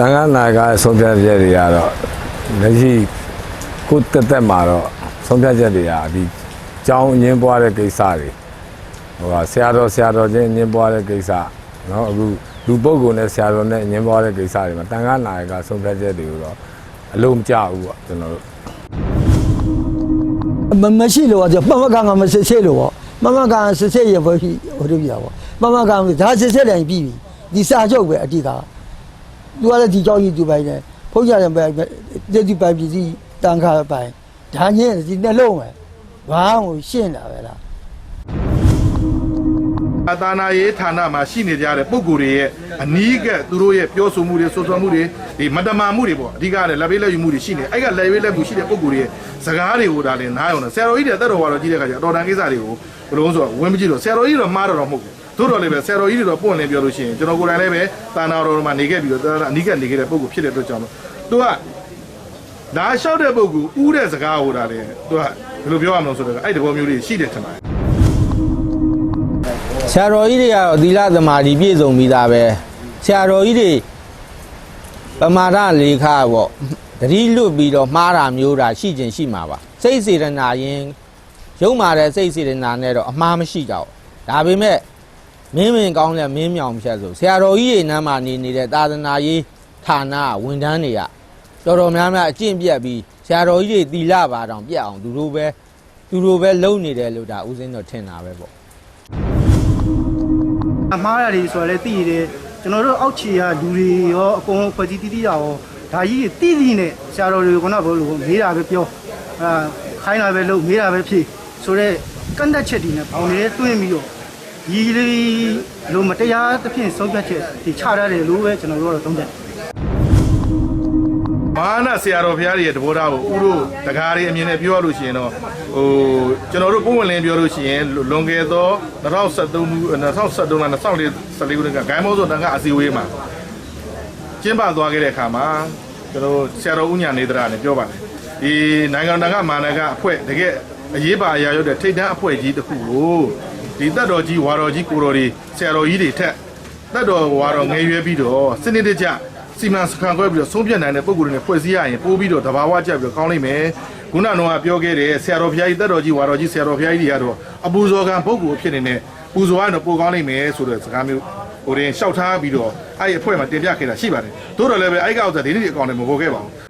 တန်ခါနာကဆုံးဖြတ်ချက်တွေကတော့လက်ရှိခုတက်တက်မှာတော့ဆုံးဖြတ်ချက်တွေကဒီကြောင်းငင်းပွားတဲ့ကိစ္စတွေဟိုကဆရာတော်ဆရာတော်ချင်းငင်းပွားတဲ့ကိစ္စနော်အခုလူပုဂ္ဂိုလ်နဲ့ဆရာတော်နဲ့ငင်းပွားတဲ့ကိစ္စတွေမှာတန်ခါနာကဆုံးဖြတ်ချက်တွေကိုတော့အလုံးမကြဘူးပေါ့ကျွန်တော်တို့မမရှိလို့ကမမကကမစစ်စစ်လို့ပေါ့မမကစစ်စစ်ရဖို့ဟိုတို့ပြပါပေါ့မမကဒါစစ်စစ်တိုင်းပြီးပြီဒီစာချုပ်ပဲအတိအက သူကလည်းဒီကြောင်းကြီးသူပိုင်တယ်ဖုန်းကြတယ်ပဲဒီဒီပိုင်ပြည်စီတန်ခါပိုင်ဒါညင်းဒီနှလုံးပဲဘာမှရှင်းတာပဲလားအသာနာရေးဌာနမှာရှိနေကြတဲ့ပုံကိုယ်တွေရဲ့အနီးကပ်သူတို့ရဲ့ပြောဆိုမှုတွေဆွဆွမှုတွေဒီမတမာမှုတွေပေါ့အဓိကလည်းလက်ပေးလက်ယူမှုတွေရှိနေအဲ့ကလက်ပေးလက်မှုရှိတဲ့ပုံကိုယ်တွေရဲ့စကားတွေကိုဒါလည်းနားရုံနဲ့ဆရာတော်ကြီးတွေတက်တော်ကတော့ကြီးတဲ့ခါကျအတော်တန်ကိစ္စတွေကိုဘယ်လိုဆိုတော့ဝင်မကြည့်တော့ဆရာတော်ကြီးတော့မှားတော့တော့မဟုတ်ဘူး သို့တော်လည်းပဲဆရာတော်ကြီးတွေတော့ပွင့်လင်းပြောလို့ရှိရင်ကျွန်တော်ကိုယ်တိုင်လည်းပဲတာနာတော်မှာနေခဲ့ပြီးတော့အနီးကပ်နေခဲ့တဲ့ပုံကိုယ်ဖြစ်တဲ့အတွက်ကြောင့်သူကဒါလျှောက်တဲ့ပုံကိုဥတဲ့စကားဟိုတာလေသူကဘယ်လိုပြောရမလဲဆိုတော့အဲ့ဒီဘောမျိုးတွေရှိတယ်ထင်ပါတယ်ဆရာတော်ကြီးတွေကတော့သီလသမာဓိပြည့်စုံပြီးသားပဲဆရာတော်ကြီးတွေပမာဒလေခပေါ့တတိလွတ်ပြီးတော့မှားတာမျိုးတာရှိခြင်းရှိမှာပါစိတ်စေတနာရင်ရုံမာတဲ့စိတ်စေတနာနဲ့တော့အမှားမရှိတော့ဒါပေမဲ့ မင်းမင်းကောင်းတဲ့မင်းမြောင်ဖြတ်ဆိုဆရာတော်ကြီးတွေနမ်းမှာနေနေတဲ့သာသနာရေးဌာနဝန်ထမ်းတွေကတော်တော်များများအကျင့်ပြတ်ပြီးဆရာတော်ကြီးတွေသီလပါတောင်ပြတ်အောင်သူတို့ပဲသူတို့ပဲလုံနေတယ်လို့ဒါဥစဉ်တော့ထင်တာပဲပေါ့အမှားရတယ်ဆိုတော့လည်းသိရတယ်ကျွန်တော်တို့အောက်ခြေကလူတွေရောအကုန်လုံးဖွဲ့စည်းတည်တည်တာရောဒါကြီးတိတိနဲ့ဆရာတော်တွေကကတော့ဘလို့မေးတာပဲပြောအာခိုင်းတာပဲလုပ်မေးတာပဲဖြေဆိုတော့ကန့်တက်ချက်တွေနဲ့ပေါင်းနေတွင်းပြီးတော့ ဒီလေးလိုမတရားသဖြင့်ဆုံးဖြတ်ချက်ဒီချရတယ်လို့ပဲကျွန်တော်တို့ကတော့သုံးသပ်တယ်မာနဆရာတော်ဘုရားတွေရဲ့တဘောထားကိုဥတို့တကားတွေအမြင်နဲ့ပြောရလို့ရှိရင်တော့ဟိုကျွန်တော်တို့ပုံဝင်လင်းပြောလို့ရှိရင်လွန်ခဲ့သော2013 2013လား2014ခုနှစ်ကဂိုင်းမောဆိုတန်ကအစီအဝေးမှာကျင်းပသွားခဲ့တဲ့အခါမှာကျွန်တော်ဆရာတော်ဦးညာနေတရာနဲ့ပြောပါတယ်ဒီနိုင်ငံတကာမာနကအဖွဲ့တကယ်အရေးပါအရာရောက်တဲ့ထိတ်တန်းအဖွဲ့ကြီးတစ်ခုကို ဒီတက်တော်ကြီးဝါတော်ကြီးကိုတော်တွေဆရာတော်ကြီးတွေထက်တက်တော်ဝါတော်ငယ်ရွယ်ပြီးတော့စနစ်တကျစီမံစခန်းခွဲပြီးတော့ဆုံးဖြတ်နိုင်တဲ့ပုံကိုယ်တွေနဲ့ဖွဲ့စည်းရရင်ပို့ပြီးတော့တဘာဝကျပြီးတော့ကောင်းလိမ့်မယ်ခုနကတော့ပြောခဲ့တယ်ဆရာတော်ဘုရားကြီးတက်တော်ကြီးဝါတော်ကြီးဆရာတော်ဘုရားကြီးတွေကတော့အပူဇော်ကံပုဂ္ဂိုလ်ဖြစ်နေတဲ့ပူဇော်ရတော့ပိုကောင်းလိမ့်မယ်ဆိုတဲ့စကားမျိုးဟိုရင်လျှောက်ထားပြီးတော့အဲ့ဒီအဖွဲ့မှာတင်ပြခဲ့တာရှိပါတယ်သို့တော်လည်းပဲအဲ့ကောက်စားဒီနေ့ဒီအကောင့်နဲ့မပေါ်ခဲ့ပါဘူး